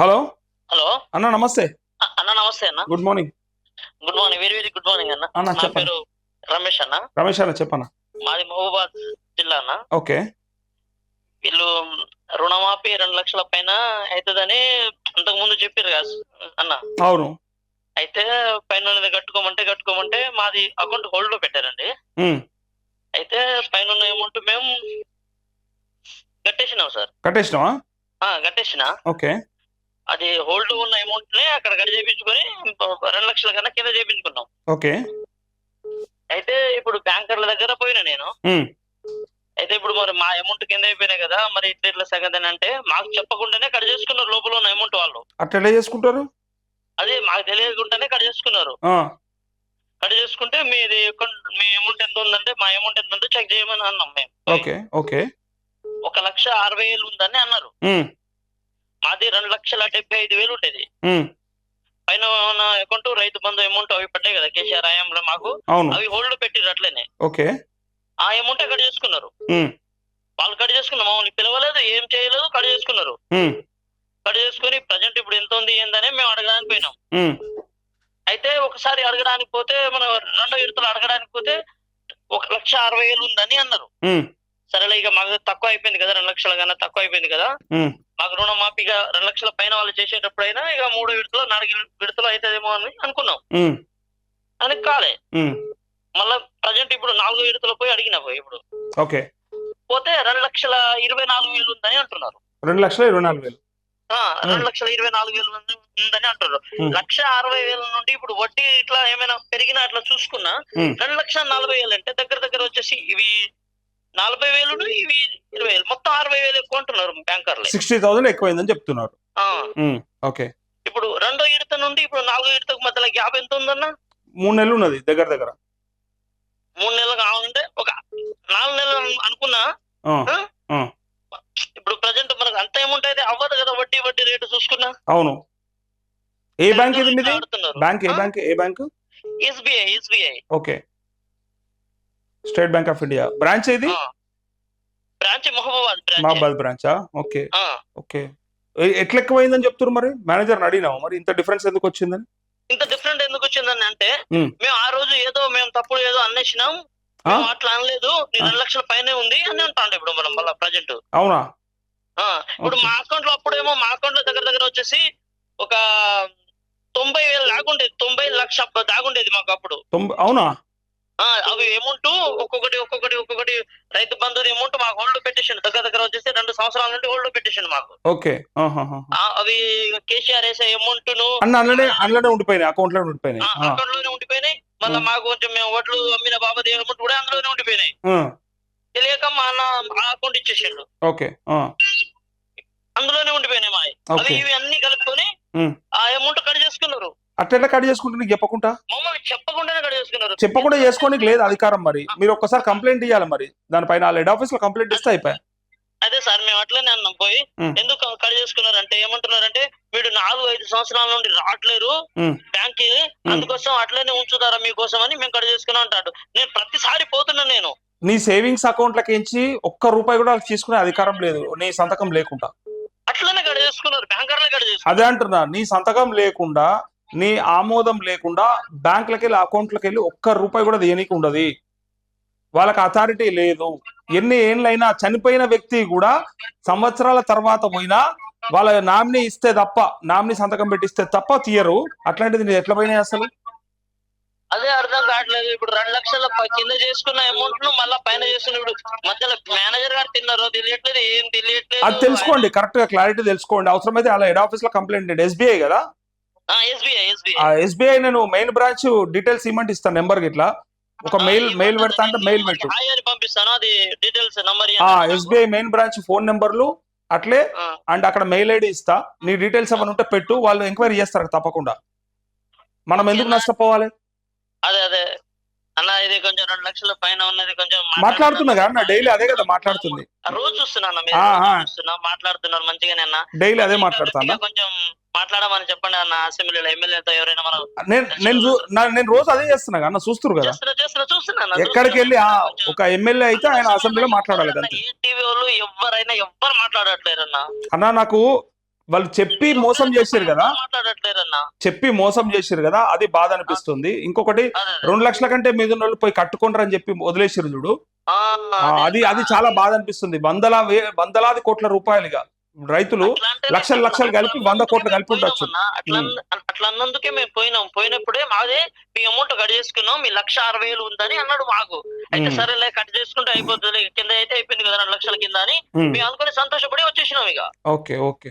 Hello? Hello? అన్న నమస్తే. అన్న నమస్తే అన్న. Good morning. Good morning. Very very good morning అన్న. అన్న నా చెప్పండి. పేరు రమేష్ అన్న. రమేష్ అన్న చెప్పన్న మాది మహబూబాద్ జిల్లా అన్న. ఓకే. వీళ్ళు రుణమాఫీ రెండు లక్షల పైన అవుతుందని అంతకు ముందు చెప్పారు కదా అన్న. అవును. అయితే పైన ఉన్నది కట్టుకోమంటే కట్టుకోమంటే మాది అకౌంట్ హోల్డ్లో పెట్టారండి అయితే పైన ఉన్న అమౌంట్ మేము కట్టేసినాం సార్. కట్టేసినావా? కట్టేసిన. ఓకే. అది హోల్డ్ ఉన్న అమౌంట్ని అక్కడ కట్ చేయించుకొని రెండు లక్షల కన్నా కింద చేయించుకున్నాం ఓకే. అయితే ఇప్పుడు బ్యాంకర్ల దగ్గర పోయినా నేను. అయితే ఇప్పుడు మరి మా అమౌంట్ కింద అయిపోయినాయి కదా మరి ఇట్లా ఇట్లా సంగతి అంటే మాకు చెప్పకుండానే కట్ చేసుకున్నారు లోపల ఉన్న అమౌంట్ వాళ్ళు. అట్లా చేసుకుంటారు? అదే మాకు తెలియకుండానే కట్ చేసుకున్నారు. కట్ చేసుకుంటే మీది మీ అమౌంట్ ఎంత ఉందంటే మా అమౌంట్ ఎంత ఉందో చెక్ చేయమని అన్నాం మేము. Okay okay. ఒక లక్ష అరవై వేలు ఉందని అన్నారు. మాది రెండు లక్షల డెబ్బై ఐదు వేలు ఉండేది. పైన ఉన్న అకౌంట్ రైతు బంధు అమౌంట్ అవి పడ్డాయి కదా కేసీఆర్ హయాంలో మాకు. అవి హోల్డ్ పెట్టిర్రు అట్లనే. ఓకే. ఆ అమౌంట్ కట్ చేసుకున్నారు. వాళ్ళు కట్ చేసుకున్నారు మమ్మల్ని పిలవలేదు ఏం చేయలేదు కట్ చేసుకున్నారు. కట్ చేసుకుని ప్రజెంట్ ఇప్పుడు ఎంత ఉంది ఏందని మేము అడగడానికి పోయినాం. అయితే ఒకసారి అడగడానికి పోతే మనం రెండో విడతలు అడగడానికి పోతే ఒక లక్ష అరవై వేలు ఉందని అన్నారు. సరేలే ఇక మాకు తక్కువ అయిపోయింది కదా రెండు లక్షల కన్నా తక్కువ అయిపోయింది కదా. మాకు రుణమాఫీగా రెండు లక్షల పైన వాళ్ళు చేసేటప్పుడైనా ఇక మూడో విడతలో నాలుగు విడతలు అవుతుందేమో అని అనుకున్నాం. అని కాలే. మళ్ళా ప్రజెంట్ ఇప్పుడు నాలుగో విడతలో పోయి అడిగినా పోయి ఇప్పుడు. ఓకే. పోతే రెండు లక్షల ఇరవై నాలుగు వేలు ఉందని అంటున్నారు. రెండు లక్షల ఇరవై నాలుగు వేలు. ఆ, రెండు లక్షల ఇరవై నాలుగు వేలు ఉంది- ఉందని అంటున్నారు. Hmm. లక్ష అరవై వేల నుండి ఇప్పుడు వడ్డీ ఇట్లా ఏమైనా పెరిగినా అట్లా చూసుకున్నా. రెండు లక్షల నలభై వేలు అంటే దగ్గర దగ్గర వచ్చేసి ఇవి నలభై వేలు ఇవి ఇరవై వేలు. మొత్తం అరవై వేలు ఎక్కువ అంటున్నారు బ్యాంకర్లే. సిక్స్టీ థౌసండ్ ఎక్కువైందని చెప్తున్నారు. ఓకే. ఇప్పుడు రెండో ఇడత నుండి ఇప్పుడు నాలుగో ఇడతకు మధ్యలో గ్యాప్ ఎంత ఉందన్న మూడు నెలలు ఉన్నది దగ్గర దగ్గర. మూడు నెలలు కావాలంటే ఒక నాలుగు నెలలు అనుకున్నా? ఇప్పుడు ప్రజెంట్ మనకు అంత ఏముంటే అవ్వదు కదా వడ్డీ వడ్డీ రేటు చూసుకున్నా? అవును. ఏ బ్యాంక్ ఇది బ్యాంక్ ఏ bank A bank? SBI SBI. Okay. State bank of India. Branch ఇది బ్రాంచ్ మహబూబాద్ బ్రాంచ్ మహాబాద్ బ్రాంచా ఓకే. ఆ. ఓకే. ఎట్లా ఎక్కువైందని చెప్తున్నారు మరి? మేనేజర్ అడిగినావు మరి? ఇంత డిఫరెన్స్ ఎందుకు వచ్చిందని? ఇంత డిఫరెంట్ ఎందుకు వచ్చిందని అంటే. మేము ఆ రోజు ఏదో మేము తప్పుడు ఏదో అన్నేసినాం అట్లా అనలేదు. నీ. రెండు లక్షల పైనే ఉంది అని అంటాండి ఇప్పుడు మనం మళ్ళీ ప్రజెంట్ అవునా? ఇప్పుడు. మా అకౌంట్లో అప్పుడేమో మా అకౌంట్లో దగ్గర దగ్గర వచ్చేసి ఒక తొంభై వేలు దాగుండేది తొంభై లక్ష దాగుండేది మాకు అప్పుడు. అవునా? అవి అమౌంట్ ఒక్కొక్కటి ఒక్కొక్కటి ఒక్కొక్కటి రైతు బంధు అమౌంట్ మాకు హోల్డ్ పెట్టేసిండు దగ్గర దగ్గర వచ్చేసి రెండు సంవత్సరాల నుండి హోల్డ్ పెట్టేసిండు మాకు. ఓకే. అవి కేసీఆర్ వేసే అమౌంట్ను అందులోనే అందులోనే ఉండిపోయినాయి అకౌంట్లో ఉండిపోయినాయి. అకౌంట్లోనే ఉండిపోయినాయి. మళ్ళీ. మాకు కొంచెం మేము వడ్లు అమ్మిన బాబాది అమౌంట్ కూడా అందులోనే ఉండిపోయినాయి. తెలియక మా అన్న అకౌంట్ ఇచ్చేసిండు. ఓకే అందులోనే ఉండిపోయినాయి మావి. అవి ఇవి అన్ని కలుపుకొని. ఆ అమౌంట్ కట్ చేసుకున్నారు. అట్లా కట్ చేసుకుంటే నీకు చెప్పకుండా చేసుకున్నారు. చెప్పకుండా చేసుకోనికి లేదు అధికారం మరి. మీరు ఒక్కసారి కంప్లైంట్ ఇవ్వాలి మరి. దానిపైన హెడ్ ఆఫీస్లో కంప్లైంట్ ఇస్తే అయిపోయి? అదే సార్ మేము అట్లనే అన్నాం పోయి. ఎందుకు కట్ చేసుకున్నారంటే ఏమంటున్నారంటే వీడు నాలుగు ఐదు సంవత్సరాల నుండి రావట్లేరు. బ్యాంక్కి అందుకోసం అట్లనే ఉంచుతారా మీకోసం అని మేము కట్ చేసుకున్నాం అంటాడు. నేను ప్రతిసారి పోతున్నా నేను. నీ సేవింగ్స్ అకౌంట్లకించి ఒక్క రూపాయి కూడా తీసుకునే అధికారం లేదు. నీ సంతకం లేకుండా. అట్లనే కట్ చేసుకున్నారు బ్యాంకర్లే కట్ చేసుకున్నారు. అదే అంటున్నా నీ సంతకం లేకుండా నీ ఆమోదం లేకుండా బ్యాంకులకి వెళ్ళి అకౌంట్లకి వెళ్ళి ఒక్క రూపాయి కూడా దేనికి ఉండదు. వాళ్ళకి అథారిటీ లేదు. ఎన్ని ఏళ్ళైనా చనిపోయిన వ్యక్తి కూడా సంవత్సరాల తర్వాత పోయినా వాళ్ళ నామినీ ఇస్తే తప్ప నామినీ సంతకం పెట్టిస్తే తప్ప తీయరు. అట్లాంటిది నేను ఎట్లా పోయినాయి అసలు? అదే అర్థం కావట్లేదు. ఇప్పుడు రెండు లక్షల కింద చేసుకున్న అమౌంట్ను మళ్ళా పైన చేసుకున్న ఇప్పుడు మధ్యలో మేనేజర్ గారు తిన్నారో తెలియట్లేదు ఏం తెలియట్లేదు. అది తెలుసుకోండి కరెక్ట్గా క్లారిటీ తెలుసుకోండి. అవసరమైతే అలా హెడ్ ఆఫీస్లో కంప్లైంట్ ఎస్బీఐ కదా? ఎస్బీఐ నేను మెయిన్ బ్రాంచ్ డీటెయిల్స్ ఇవ్వమంటే ఇస్తాను నెంబర్ గిట్లా ఒక మెయిల్ మెయిల్ పెడతా అంటే మెయిల్ పెట్టు. ఎస్బీఐ మెయిన్ బ్రాంచ్ ఫోన్ నెంబర్లు అట్లే అండ్ అక్కడ మెయిల్ ఐడి ఇస్తా. నీ డీటెయిల్స్ ఏమైనా ఉంటే పెట్టు వాళ్ళు ఎంక్వైరీ చేస్తారు తప్పకుండా. మనం ఎందుకు? నష్టపోవాలి? అదే అదే. అన్న ఇది కొంచెం రెండు లక్షల పైన ఉన్నది కొంచెం మాట్లాడుతున్నా కదా నా డైలీ అదే కదా మాట్లాడుతుంది. రోజు చూస్తున్నా అన్న మాట్లాడుతున్నారు మంచిగానే అన్న. డైలీ అదే మాట్లాడతాను ఇంకా కొంచెం మాట్లాడమని చెప్పండి అన్న అసెంబ్లీలో ఎమ్మెల్యేతో ఎవరైనా మనం నేను నేను రోజు అదే చేస్తున్నా కదా అన్న చూస్తున్నారు కదా. ఎక్కడికి వెళ్ళి ఒక ఎమ్మెల్యే అయితే ఆయన అసెంబ్లీలో మాట్లాడాలి టీవీ వాళ్ళు ఎవరైనా ఎవ్వరు మాట్లాడట్లేరు అన్న. అన్న నాకు వాళ్ళు చెప్పి మోసం చేశారు కదా. చెప్పి మోసం చేశారు కదా అది బాధ అనిపిస్తుంది. ఇంకొకటి. రెండు లక్షల కంటే మీద వాళ్ళు పోయి కట్టుకుంటారు అని చెప్పి వదిలేసారు చూడు. అదే. అది చాలా బాధ అనిపిస్తుంది. వందల వందలాది కోట్ల రూపాయలుగా. రైతులు లక్షలు లక్షలు కలిపి వంద కోట్లు కలిపి ఉండొచ్చు. అట్లా అన్న- అట్లా అన్నందుకే మేము పోయినాం. పోయినప్పుడే మాదే మీ అమౌంట్ కట్ చేసుకున్నాం. మీ లక్ష అరవై వేలు ఉందని అన్నాడు మాకు. అయితే. సరేలే కట్ చేసుకుంటే అయిపోతుంది. కింద అయితే అయిపోయింది కదా రెండు లక్షల కింద అని. మేము అనుకుని సంతోషపడి వచ్చేసినాం ఇక. Okay okay.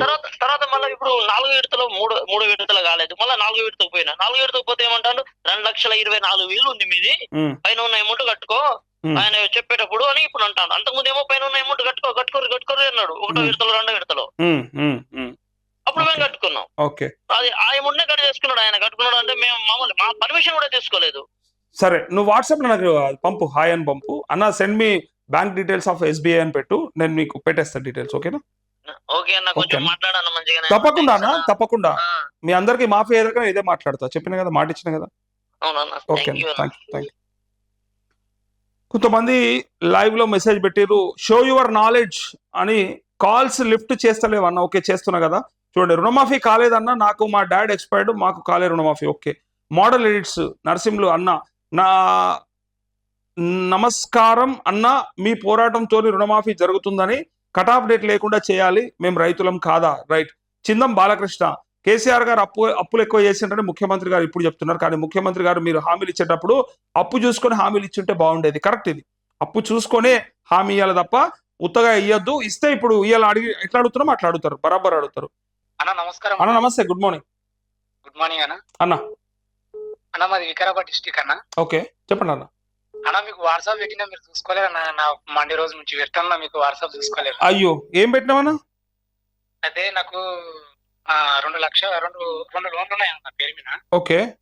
తర్వాత తర్వాత మళ్ళీ ఇప్పుడు నాలుగు విడతలు మూడు మూడు విడతలు కాలేదు. మళ్ళీ నాలుగు విడతకు పోయినా. నాలుగు విడతకు పోతే ఏమంటారు? రెండు లక్షల ఇరవై నాలుగు వేలు ఉంది మీది. పైన ఉన్న అమౌంట్ కట్టుకో. ఆయన చెప్పేటప్పుడు అని ఇప్పుడు అంటాను. అంతకుముందు ఏమో పైన ఉన్న అమౌంట్ కట్టుకో కట్టుకోరు కట్టుకోరు అన్నాడు. ఒకటో. విడతలు రెండో విడతలో. అప్పుడు మేము. కట్టుకున్నాం. ఓకే. అది ఆ అమౌంట్ కట్ చేసుకున్నాడు ఆయన. కట్టుకున్నాడు అంటే మేము మామూలు మా పర్మిషన్ కూడా తీసుకోలేదు. సరే నువ్వు వాట్సాప్లో నాకు పంపు. హాయ్ అని పంపు. అన్న send me bank details of SBI అని పెట్టు. నేను మీకు పెట్టేస్తాను డీటెయిల్స్ ఓకేనా? ఓకే అన్న కొంచెం Okay. మాట్లాడాను మంచిగానే. తప్పకుండా అన్న తప్పకుండా. మీ అందరికి మాఫీ ఎదురుగా ఇదే మాట్లాడతా. చెప్పిన కదా మాట ఇచ్చిన కదా. Okay thank you thank you కొంతమంది లైవ్లో మెసేజ్ పెట్టిర్రు షో యువర్ నాలెడ్జ్ అని కాల్స్ లిఫ్ట్ చేస్తలేవు అన్న ఓకే చేస్తున్నా కదా. చూడండి రుణమాఫీ కాలేదన్న నాకు మా డాడ్ ఎక్స్పైర్డ్ మాకు కాలే రుణమాఫీ ఓకే మోడల్ ఎడిట్స్ నరసింహులు అన్న నా నమస్కారం అన్న మీ పోరాటంతో రుణమాఫీ జరుగుతుందని కటాఫ్ డేట్ లేకుండా చేయాలి మేము రైతులం కాదా? రైట్. చిందం బాలకృష్ణ కేసీఆర్ గారు అప్పు అప్పులు ఎక్కువ చేసిండ్రని ముఖ్యమంత్రి గారు ఇప్పుడు చెప్తున్నారు. కానీ ముఖ్యమంత్రి గారు మీరు హామీలు ఇచ్చేటప్పుడు అప్పు చూసుకొని హామీలు ఇచ్చుంటే బాగుండేది. కరెక్ట్ ఇది. అప్పు చూసుకొనే హామీ ఇవ్వాలి తప్ప ఉత్తగా ఇయ్యొద్దు. ఇస్తే ఇప్పుడు ఇయ్యాలి అడిగి ఎట్లా అడుగుతున్నామో అట్లా అడుగుతారు. బరాబర్ అడుగుతారు. అన్న నమస్కారం అన్న నమస్తే. Good morning. గుడ్ మార్నింగ్ అన్న. అన్న. అన్న మాది వికారాబాద్ డిస్టిక్ అన్న. ఓకే. చెప్పండి అన్న. అన్న మీకు వాట్సాప్ పెట్టినా మీరు చూసుకోలేరు అన్న. నా మండే రోజు నుంచి పెడతాను మీకు వాట్సాప్ చూసుకోలేరు. అయ్యో. ఏం పెట్టినామన్నా అయితే నాకు రెండు లక్ష రెండు రెండు లోన్లు ఉన్నాయి అన్న పేరు మీద. ఓకే.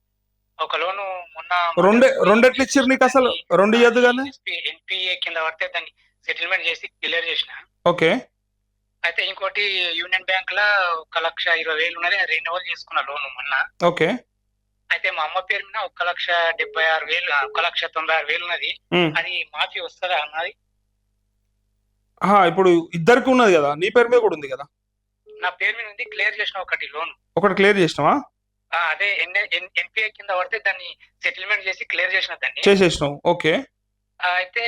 ఒక లోను మొన్న రెండే రెండెట్లు ఇచ్చిర్రు నీకు అసలు? రెండు ఇయ్యద్దు కానీ ఎన్పిఏ కింద పడితే దాన్ని సెటిల్మెంట్ చేసి క్లియర్ చేసిన. ఓకే. అయితే ఇంకోటి యూనియన్ బ్యాంక్లో ఒక లక్ష ఇరవై వేలు ఉన్నది రెన్యువల్ చేసుకున్న లోన్ మొన్న. ఓకే. అయితే మా అమ్మ పేరు మీద ఒక లక్ష డెబ్బై ఆరు వేలు ఒక లక్ష తొంభై ఆరు వేలు ఉన్నది. అది మాఫీ వస్తుందా అన్నది? ఇప్పుడు ఇద్దరికి ఉన్నది కదా? నీ పేరు మీద కూడా ఉంది కదా? నా పేరు మీద ఉంది క్లియర్ చేసిన ఒకటి లోన్ ఒకటి క్లియర్ చేసినావా? అదే ఎన్పిఐ కింద పడితే దాన్ని సెటిల్మెంట్ చేసి క్లియర్ చేసిన దాన్ని. చేసేసినావు ఓకే. అయితే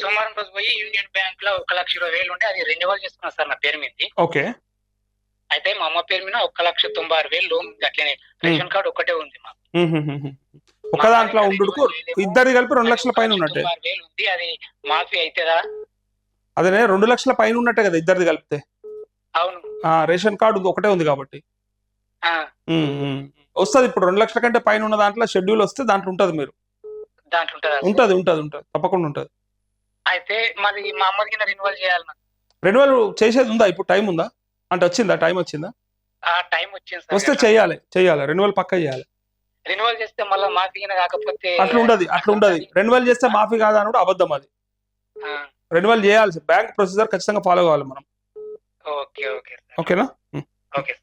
సోమవారం రోజు పోయి యూనియన్ బ్యాంక్లో ఒక లక్ష ఇరవై వేలు ఉంటే అది రెన్యువల్ చేసుకున్నా సార్ నా పేరు మీద. ఓకే. అయితే మా అమ్మ పేరు మీద ఒక లక్ష తొంభై ఆరు వేలు లోన్ ఉంది అట్లనే రేషన్ కార్డు ఒకటే ఉంది మా. ఒక దాంట్లో ఉండుకు ఇద్దరు కలిపి రెండు లక్షల పైన ఉన్నట్టే. వేలు ఉంది అది మాఫీ అవుతుందా అదే రెండు లక్షల పైన ఉన్నట్టే కదా ఇద్దరిది కలిపితే. అవును. రేషన్ కార్డు ఒకటే ఉంది కాబట్టి. వస్తది ఇప్పుడు రెండు లక్షల కంటే పైన ఉన్న దాంట్లో షెడ్యూల్ వస్తే దాంట్లో ఉంటది మీరు. ఉంటుందా ఉంటది ఉంటది తప్పకుండా ఉంటది. అయితే మరి మా అమ్మ కింద రెన్యువల్ చేయాలి. రెన్యువల్ చేసేది ఉందా? ఇప్పుడు టైం ఉందా? అంటే వచ్చిందా? టైం వచ్చిందా? ఆ టైం వచ్చింది వస్తే సార్ చెయ్యాలి చెయ్యాలి రెన్యువల్ పక్క చేయాలి. రెన్యువల్ చేస్తే మళ్ళీ మాఫీ కాకపోతే అట్లా ఉండదు అట్లా ఉండదు. రెన్యువల్ చేస్తే మాఫీ కాదా అని కూడా అబద్ధం అది. రెన్యువల్ చేయాల్సి బ్యాంక్ ప్రొసీజర్ ఖచ్చితంగా ఫాలో కావాలి మనం. ఓకే ఓకే ఓకేనా ఓకే